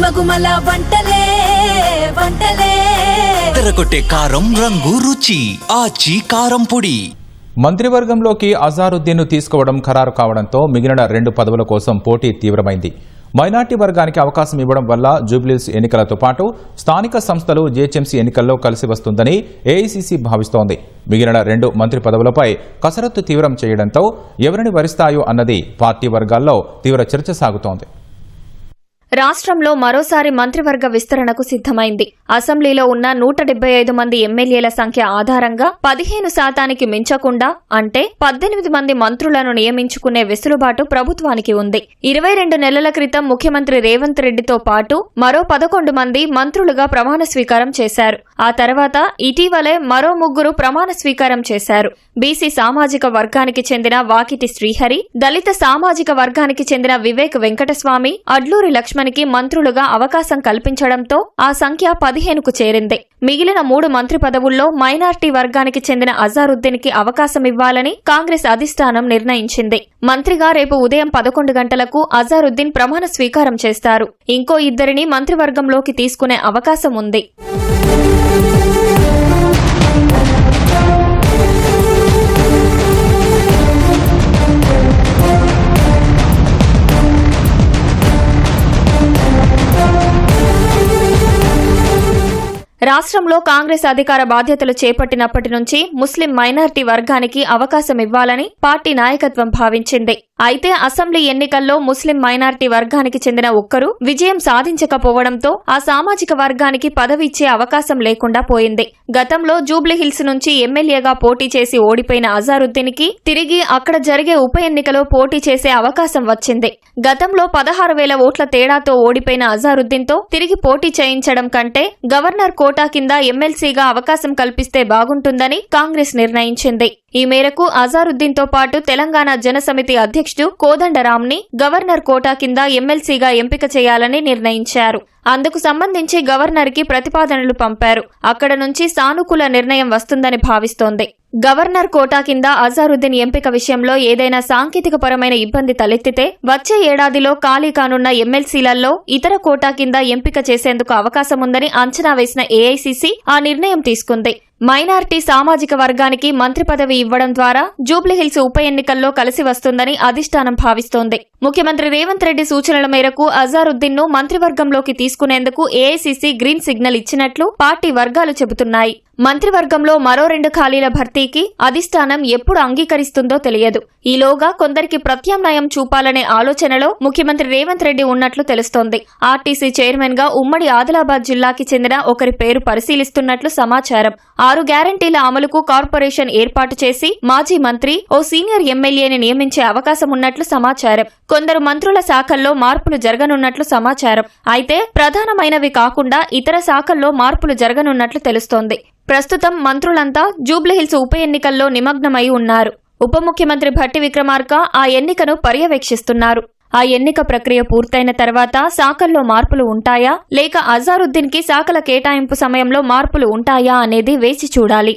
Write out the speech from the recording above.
గుమగుమల వంటలే వంటలే. తెరకొట్టే కారం రంగు రుచి ఆచి కారం పొడి. మంత్రివర్గంలోకి అజారుద్దీన్ను తీసుకోవడం ఖరారు కావడంతో మిగిలిన రెండు పదవుల కోసం పోటీ తీవ్రమైంది. మైనార్టీ వర్గానికి అవకాశం ఇవ్వడం వల్ల జూబ్లీస్ ఎన్నికలతో పాటు స్థానిక సంస్థలు జేహెచ్ఎంసీ ఎన్నికల్లో కలిసి వస్తుందని ఏఐసీసీ భావిస్తోంది. మిగిలిన రెండు మంత్రి పదవులపై కసరత్తు తీవ్రం చేయడంతో ఎవరిని వరిస్తాయో అన్నది పార్టీ వర్గాల్లో తీవ్ర చర్చ సాగుతోంది. రాష్ట్రంలో మరోసారి మంత్రివర్గ విస్తరణకు సిద్ధమైంది. అసెంబ్లీలో ఉన్న నూట డెబ్బై ఐదు మంది ఎమ్మెల్యేల సంఖ్య ఆధారంగా పదిహేను శాతానికి మించకుండా అంటే పద్దెనిమిది మంది మంత్రులను నియమించుకునే వెసులుబాటు ప్రభుత్వానికి ఉంది. ఇరవై రెండు నెలల క్రితం ముఖ్యమంత్రి రేవంత్ రెడ్డితో పాటు మరో పదకొండు మంది మంత్రులుగా ప్రమాణ స్వీకారం చేశారు. ఆ తర్వాత ఇటీవలే మరో ముగ్గురు ప్రమాణ స్వీకారం చేశారు. బీసీ సామాజిక వర్గానికి చెందిన వాకిటి శ్రీహరి దళిత సామాజిక వర్గానికి చెందిన వివేక్ వెంకటస్వామి అడ్లూరి లక్ష్మణ్కి మంత్రులుగా అవకాశం కల్పించడంతో ఆ సంఖ్య పదిహేనుకు చేరింది. మిగిలిన మూడు మంత్రి పదవుల్లో మైనార్టీ వర్గానికి చెందిన అజారుద్దీన్కి అవకాశం ఇవ్వాలని కాంగ్రెస్ అధిష్టానం నిర్ణయించింది. మంత్రిగా రేపు ఉదయం పదకొండు గంటలకు అజారుద్దీన్ ప్రమాణ స్వీకారం చేస్తారు. ఇంకో ఇద్దరిని మంత్రివర్గంలోకి తీసుకునే అవకాశం ఉంది. రాష్ట్రంలో కాంగ్రెస్ అధికార బాధ్యతలు చేపట్టినప్పటి నుంచి ముస్లిం మైనార్టీ వర్గానికి అవకాశం ఇవ్వాలని పార్టీ నాయకత్వం భావించింది. అయితే అసెంబ్లీ ఎన్నికల్లో ముస్లిం మైనార్టీ వర్గానికి చెందిన ఒక్కరు విజయం సాధించకపోవడంతో ఆ సామాజిక వర్గానికి పదవి ఇచ్చే అవకాశం లేకుండా పోయింది. గతంలో జూబ్లీహిల్స్ నుంచి ఎమ్మెల్యేగా పోటీ చేసి ఓడిపోయిన అజారుద్దీన్కి తిరిగి అక్కడ జరిగే ఉప ఎన్నికలో పోటీ చేసే అవకాశం వచ్చింది. గతంలో పదహారు వేల ఓట్ల తేడాతో ఓడిపోయిన అజారుద్దీన్తో తిరిగి పోటీ చేయించడం కంటే గవర్నర్ కోటా కింద ఎమ్మెల్సీగా అవకాశం కల్పిస్తే బాగుంటుందని కాంగ్రెస్ నిర్ణయించింది. ఈ మేరకు అజారుద్దీన్తో పాటు తెలంగాణ జనసమితి అధ్యక్షుడు కోదండరామ్ని గవర్నర్ కోటా కింద ఎమ్మెల్సీగా ఎంపిక చేయాలని నిర్ణయించారు. అందుకు సంబంధించి గవర్నర్కి ప్రతిపాదనలు పంపారు. అక్కడ నుంచి సానుకూల నిర్ణయం వస్తుందని భావిస్తోంది. గవర్నర్ కోటా కింద అజారుద్దీన్ ఎంపిక విషయంలో ఏదైనా సాంకేతికపరమైన ఇబ్బంది తలెత్తితే వచ్చే ఏడాదిలో ఖాళీ కానున్న ఎమ్మెల్సీలలో ఇతర కోటా కింద ఎంపిక చేసేందుకు అవకాశం ఉందని అంచనా వేసిన ఏఐసీసీ ఆ నిర్ణయం తీసుకుంది. మైనార్టీ సామాజిక వర్గానికి మంత్రి పదవి ఇవ్వడం ద్వారా జూబ్లీహిల్స్ ఉప ఎన్నికల్లో కలిసి వస్తుందని అధిష్టానం భావిస్తోంది. ముఖ్యమంత్రి రేవంత్ రెడ్డి సూచనల మేరకు అజారుద్దీన్ను మంత్రివర్గంలోకి తీసుకునేందుకు ఏఐసీసీ గ్రీన్ సిగ్నల్ ఇచ్చినట్లు పార్టీ వర్గాలు చెబుతున్నాయి. మంత్రివర్గంలో మరో రెండు ఖాళీల భర్తీకి అధిష్టానం ఎప్పుడు అంగీకరిస్తుందో తెలియదు. ఈలోగా కొందరికి ప్రత్యామ్నాయం చూపాలనే ఆలోచనలో ముఖ్యమంత్రి రేవంత్ రెడ్డి ఉన్నట్లు తెలుస్తోంది. ఆర్టీసీ చైర్మన్గా ఉమ్మడి ఆదిలాబాద్ జిల్లాకి చెందిన ఒకరి పేరు పరిశీలిస్తున్నట్లు సమాచారం. ఆరు గ్యారంటీల అమలుకు కార్పొరేషన్ ఏర్పాటు చేసి మాజీ మంత్రి ఓ సీనియర్ ఎమ్మెల్యేని నియమించే అవకాశం ఉన్నట్లు సమాచారం. కొందరు మంత్రుల శాఖల్లో మార్పులు జరగనున్నట్లు సమాచారం. అయితే ప్రధానమైనవి కాకుండా ఇతర శాఖల్లో మార్పులు జరగనున్నట్లు తెలుస్తోంది. ప్రస్తుతం మంత్రులంతా జూబ్లీహిల్స్ ఉప ఎన్నికల్లో నిమగ్నమై ఉన్నారు. ఉప ముఖ్యమంత్రి భట్టి విక్రమార్క ఆ ఎన్నికను పర్యవేక్షిస్తున్నారు. ఆ ఎన్నిక ప్రక్రియ పూర్తయిన తర్వాత శాఖల్లో మార్పులు ఉంటాయా? లేక అజారుద్దీన్కి శాఖల కేటాయింపు సమయంలో మార్పులు ఉంటాయా అనేది వేచి చూడాలి.